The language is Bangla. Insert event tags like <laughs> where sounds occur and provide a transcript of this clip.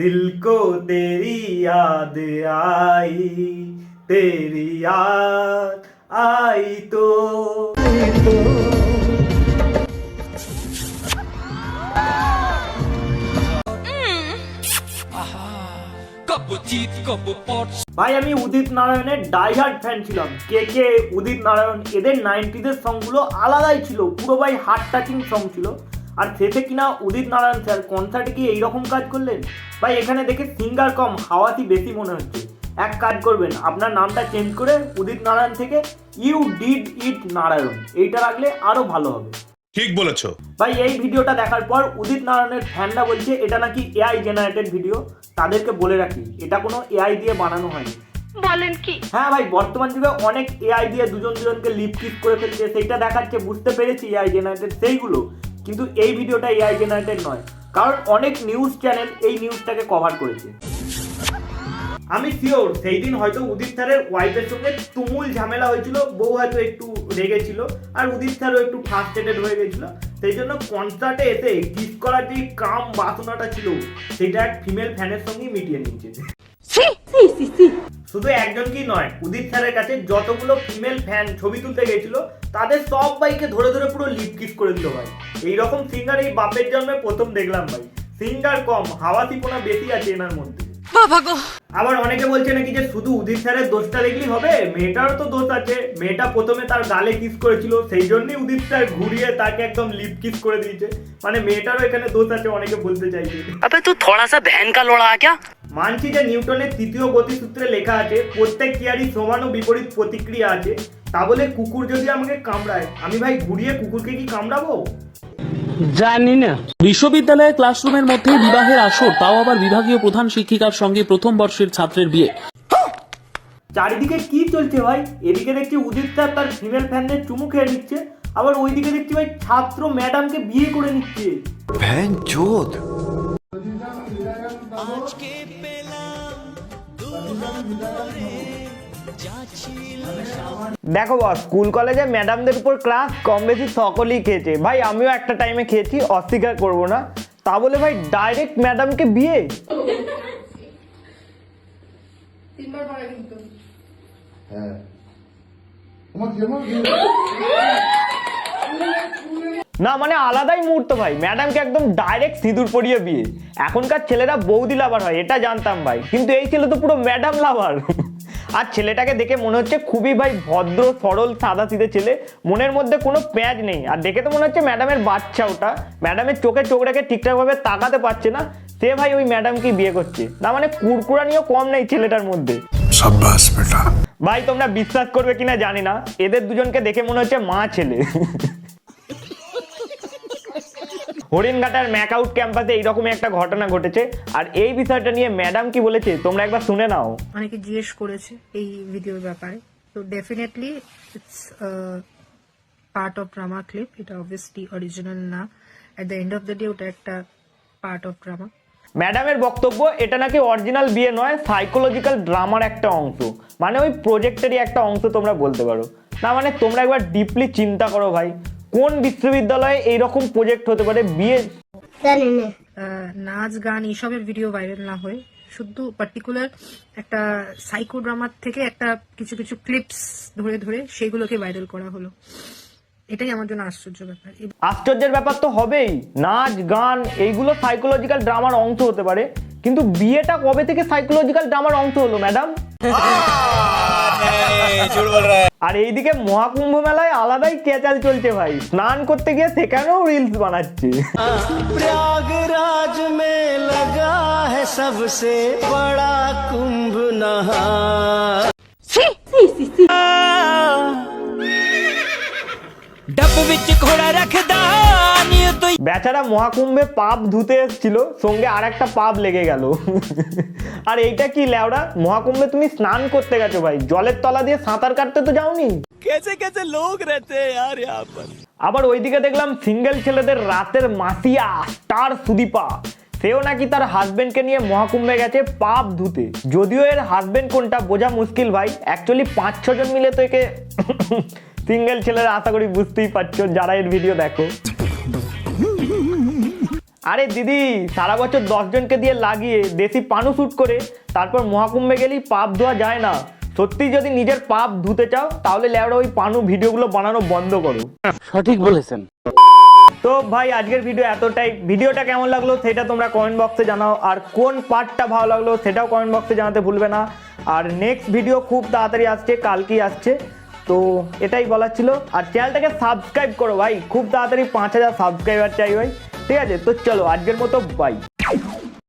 दिल को तेरी याद आई तेरी याद आई तो কবু চিত কবু পট ভাই আমি উদিত নারায়ণের ডাইহার্ড ফ্যান ছিলাম কে কে উদিত নারায়ণ এদের নাইনটিদের সংগুলো আলাদাই ছিল পুরো ভাই হার্ট টাচিং সং ছিল আর শেষে কিনা উদিত নারায়ণ স্যার কনসার্টে কি এইরকম কাজ করলেন? ভাই এখানে দেখে সিঙ্গার কম হাওয়াতি বেশি মনে হচ্ছে। এক কাজ করবেন আপনার নামটা চেঞ্জ করে উদিত নারায়ণ থেকে ইউ ডিড ইট নারায়ণ। এইটা রাখলে আরও ভালো হবে। ঠিক বলেছ। ভাই এই ভিডিওটা দেখার পর উদিত নারায়ণের ফ্যানরা বলছে এটা নাকি এআই জেনারেটেড ভিডিও তাদেরকে বলে রাখি এটা কোনো এআই দিয়ে বানানো হয়নি। বলেন কি? হ্যাঁ ভাই বর্তমান যুগে অনেক এআই দিয়ে দুজন দুজনকে লিপ করে ফেলছে সেইটা দেখাচ্ছে বুঝতে পেরেছি এআই জেনারেটেড সেইগুলো। কিন্তু এই ভিডিওটা এআই জেনারেটেড নয়। কারণ অনেক নিউজ চ্যানেল এই নিউজটাকে কভার করেছে। আমি শিওর সেই দিন হয়তো উদিত স্যারের ওয়াইফের সঙ্গে তুমুল ঝামেলা হয়েছিল বউ হয়তো একটু রেগেছিল আর উদিত স্যারও একটু ফার্স্টেটেড হয়ে গেছিল। সেই জন্য কনসার্টে এসে কিস করার যে কাম বাসনাটা ছিল সেটা এক ফিমেল ফ্যানের সঙ্গেই মিটিয়ে নিয়েছে। শুধু একজন কি নয় উদিত স্যারের কাছে যতগুলো ফিমেল ফ্যান ছবি তুলতে গেছিল তাদের সব ভাইকে ধরে ধরে পুরো লিপ গিফট করে দিল ভাই। এইরকম সিঙ্গার এই বাপের জন্মে প্রথম দেখলাম ভাই। সিঙ্গার কম হাওয়া তিপোনা বেশি আছে এনার মধ্যে। আবার অনেকে বলছে নাকি যে শুধু উদিত স্যারের দোষটা দেখলি হবে? মেয়েটারও তো দোষ আছে। মেয়েটা প্রথমে তার গালে কিস করেছিল সেই জন্যই উদিত স্যার ঘুরিয়ে তাকে একদম লিপ কিস করে দিয়েছে। মানে মেয়েটারও এখানে দোষ আছে অনেকে বলতে চাইছে। আপনি তো থোড়া সা ভ্যান কা লোড়া আ মানছি যে নিউটনের তৃতীয় গতিসূত্রে লেখা আছে প্রত্যেক ক্রিয়ারই সমান ও বিপরীত প্রতিক্রিয়া আছে। তা বলে কুকুর যদি আমাকে কামড়ায় আমি ভাই ঘুরিয়ে কুকুরকে কি কামড়াবো? জানি না। বিশ্ববিদ্যালয়ের ক্লাসরুমের মধ্যে বিবাহের আসর তাও আবার বিভাগীয় প্রধান শিক্ষিকার সঙ্গে প্রথম বর্ষের ছাত্রের বিয়ে। চারিদিকে কি চলছে ভাই? এদিকে দেখছি উদিত স্যার তার ফিমেল ফ্যানদের চুমু খেয়ে নিচ্ছে আবার ওইদিকে দেখছি ভাই ছাত্র ম্যাডামকে বিয়ে করে নিচ্ছে। ভ্যান চোদ। আজকে দেখো বস স্কুল কলেজে ম্যাডামদের উপর ক্লাস কম বেশি সকলেই খেয়েছে। ভাই আমিও একটা টাইমে খেয়েছি অস্বীকার করব না। তা বলে ভাই ডাইরেক্ট ম্যাডামকে বিয়ে? <laughs> না মানে আলাদাই মুহূর্ত ভাই। ম্যাডামকে একদম ডাইরেক্ট সিঁদুর পরিয়ে বিয়ে। এখনকার ছেলেরা বৌদি লাভার হয় এটা জানতাম ভাই। কিন্তু এই ছেলে তো পুরো ম্যাডাম লাভার আর ছেলেটাকে দেখে মনে হচ্ছে খুবই ভাই ভদ্র সরল সাদা সিধে ছেলে। মনের মধ্যে কোনো প্যাঁচ নেই। আর দেখে তো মনে হচ্ছে ম্যাডামের বাচ্চা ওটা। ম্যাডামের চোখে চোখ রেখে ঠিকঠাকভাবে তাকাতে পারছে না। সে ভাই ওই ম্যাডামকে বিয়ে করছে? না মানে কুরকুরানিও কম নেই ছেলেটার মধ্যে। সাব্বাস বেটা। ভাই তোমরা বিশ্বাস করবে কিনা জানি না। এদের দুজনকে দেখে মনে হচ্ছে মা ছেলে। হরিণঘাটার ম্যাকআউট ক্যাম্পাসে এইরকমই একটা ঘটনা ঘটেছে। আর এই বিষয়টা নিয়ে ম্যাডাম কি বলেছে তোমরা একবার শুনে নাও। অনেকে জিজ্ঞেস করেছে এই ভিডিওর ব্যাপারে। তো definitely it's part of drama clip এটা অবভিয়াসলি অরিজিনাল না। At the end of the day ওটা একটা পার্ট অফ ড্রামা ম্যাডামের বক্তব্য এটা নাকি অরিজিনাল বিয়ে নয় সাইকোলজিক্যাল ড্রামার একটা অংশ। মানে ওই প্রজেক্টেরই একটা অংশ তোমরা বলতে পারো। না মানে তোমরা একবার ডিপলি চিন্তা করো ভাই। কোন বিশ্ববিদ্যালয়ে এইরকম প্রজেক্ট হতে পারে? বিয়ে আহ, নাচ গান এইসবের ভিডিও ভাইরাল না হয়ে শুধু পার্টিকুলার একটা সাইকো ড্রামার থেকে একটা কিছু কিছু ক্লিপস ধরে ধরে সেগুলোকে ভাইরাল করা হলো। এটাই আমার জন্য আশ্চর্য ব্যাপার। আশ্চর্যের ব্যাপার তো হবেই। নাচ গান এইগুলো সাইকোলজিক্যাল ড্রামার অংশ হতে পারে। কিন্তু বিয়েটা কবে থেকে সাইকোলজিক্যাল ড্রামার অংশ হলো ম্যাডাম আর এইদিকে মহাকুম্ভ মেলায় আলাদাই কেচাল চলছে ভাই। স্নান করতে গিয়ে সেখানেও রিলস বানাচ্ছে। প্রয়াগরাজ মে লগা হ্যাঁ সবসে বড়া বেচারা মহাকুম্ভে পাপ ধুতে এসেছিল সঙ্গে আর একটা পাপ লেগে গেল। আর এইটা কি ল্যাওড়া? মহাকুম্ভে তুমি স্নান করতে গেছো ভাই জলের তলা দিয়ে সাঁতার কাটতে তো যাওনি? কেসে কেসে লোক রেতে আর আবার ওইদিকে দেখলাম সিঙ্গেল ছেলেদের রাতের মাসিয়া স্টার সুদীপা। সেও নাকি তার হাজবেন্ডকে নিয়ে মহাকুম্ভে গেছে পাপ ধুতে। যদিও এর হাজবেন্ড কোনটা বোঝা মুশকিল ভাই অ্যাকচুয়ালি পাঁচ ছজন মিলে তো একে সিঙ্গেল ছেলেরা আশা করি বুঝতেই পারছ যারা এর ভিডিও দেখো। আরে দিদি সারা বছর দশজনকে দিয়ে লাগিয়ে দেশি পানু শ্যুট করে তারপর মহাকুম্ভে গেলেই পাপ ধোয়া যায় না। সত্যি যদি নিজের পাপ ধুতে চাও তাহলে লেবরা ওই পানু ভিডিওগুলো বানানো বন্ধ করো। সঠিক বলেছেন। তো ভাই আজকের ভিডিও এতটাই। ভিডিওটা কেমন লাগল সেটা তোমরা কমেন্ট বক্সে জানাও। আর কোন পার্টটা ভালো লাগল সেটাও কমেন্ট বক্সে জানাতে ভুলবে না। আর নেক্সট ভিডিও খুব তাড়াতাড়ি আসছে কালকেই আসছে। তো এটাই বলার ছিল। আর চ্যানেলটাকে সাবস্ক্রাইব করো ভাই। খুব তাড়াতাড়ি পাঁচ হাজার সাবস্ক্রাইবার চাই ভাই। ঠিক আছে। তো চলো আজকের মতো বাই